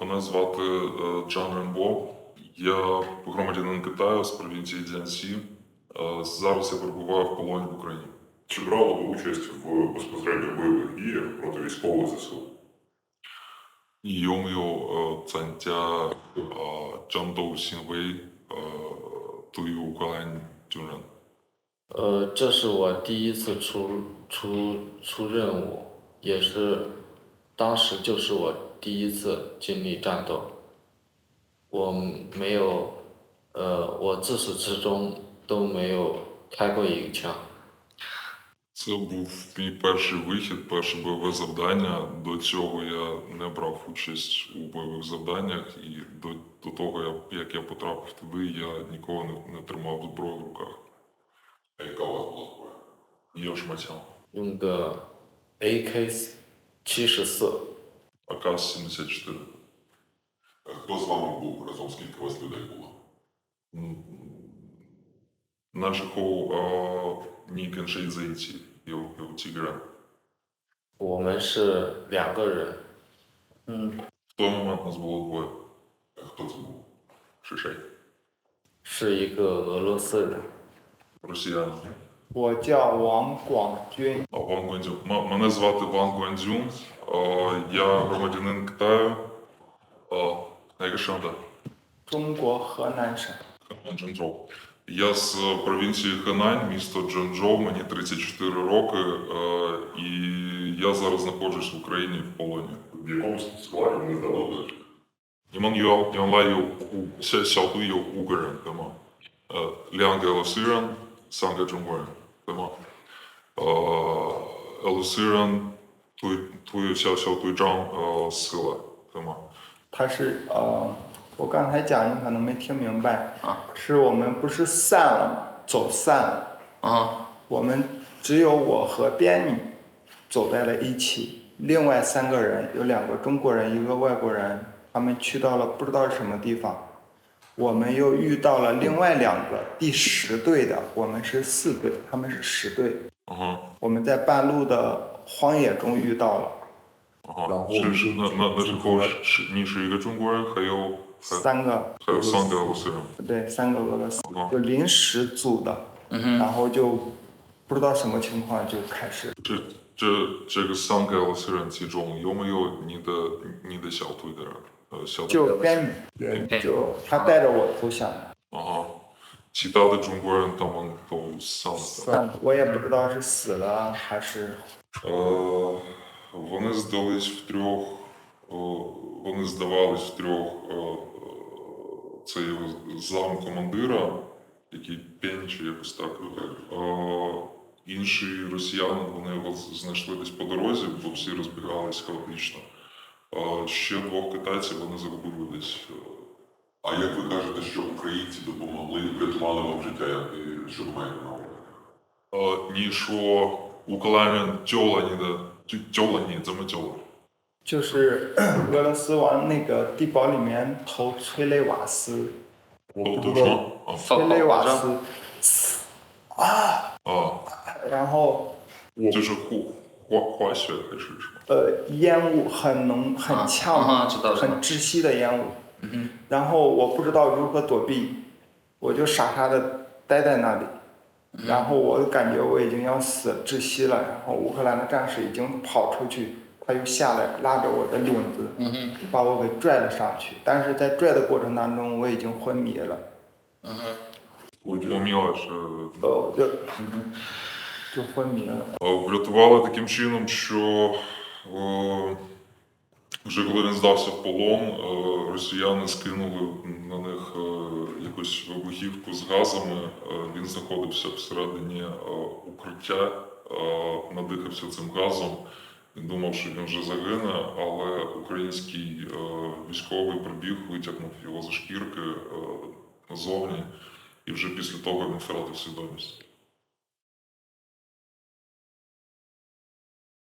Мене звати е, Джан Ренбо. Я громадянин Китаю з провінції Дзянсі. Е, Зараз я перебуваю в полоні в Україні. Чи брали ви участь в безпосередньо бойових діях проти військових ЗСУ? 有没有呃参加呃战斗行为呃对于乌克兰军人？呃，这是我第一次出出出任务，也是 当时就是我第一次经历战斗。我没有，呃，我自始至终都没有开过一个枪。 Це був мій перший вихід, перше бойове завдання. До цього я не брав участь у бойових завданнях, і до, до того, я- як я потрапив туди, я ніколи не, не тримав зброю в руках. А яка у вас була зброя? Я шматяв. 用的 AK 七十四， АК-74. Е, Хто з вами був разом? Скільки у вас людей було? На шляху е, ні кіншей зайці, я у тігра. 我们是两个人， В той момент нас було двоє. Е, Хто це був? Шишей. 是一个俄罗斯人。 Росіяни. 我叫王广军， А, Ван Гуандзюн. М- Мене звати Ван Гуандзюн. Е, Я громадянин Китаю. Е, Яка шанда? 中国河南省。 Джанчжоу. Я з провінції Ханань, місто Джанчжоу, мені 34 роки, е, і я зараз знаходжусь в Україні в полоні. В якому складі ви здавали? 你们有原来有五小小队有五个人，对吗？呃，两个俄罗斯人，三个中国人，对 吗？呃，俄罗斯人队队小小队长呃死了，对吗？他是呃，我刚才讲你可能没听明白啊，是我们不是散了吗？走散了，啊，我们只有我和边女走在了一起，另外三个人有两个中国人，一个外国人，他们去到了不知道什么地方。我们又遇到了另外两个，第十队的。我们是四队，他们是十队。嗯，我们在半路的荒野中遇到了。然后。是是，那那那之后是是你是一个中国人，还有三个。还有三个俄罗斯人。对，三个俄罗斯。就临时组的。嗯，然后就不知道什么情况就开始。这这这个三个俄罗斯人其中，有没有你的你的小队的人？呃，小队就边女，就他带着我投降的， Ага. 其他的中国人他们都上了。但我也不知道是死了还是 Е, Вони здались в трьох, е, вони здавались в трьох. е, е, Це його зам командира, який Пень чи якось так. Е, Інші росіяни вони його знайшли десь по дорозі, бо всі розбігалися хаотично. Е, Ще двох китайців вони загубили десь. е, А як ви кажете, що українці допомогли, врятували вам життя, як і що ви маєте на увазі? 呃，你说乌克兰人救了你的，救救了你，怎么救了？就是俄罗斯往那个地堡里面投催泪瓦斯，都都说啊催泪瓦斯，啊，然后就是滑 还是什么？呃，烟雾很浓，很呛，很窒息的烟雾。然后我不知道如何躲避，我就傻傻的待在那里。然后我感觉我已经要死，窒息了。然后乌克兰的战士已经跑出去，他又下来拉着我的领子，把我给拽了上去。但是在拽的过程当中，我已经昏迷了。嗯哼，嗯哼。迷了。е, врятували таким чином, що е, вже коли він здався в полон, е, росіяни скинули на них якусь вибухівку з газами. Він знаходився всередині укриття, надихався цим газом. Він думав, що він вже загине, але український військовий прибіг, витягнув його за шкірки назовні, і вже після того він втратив свідомість.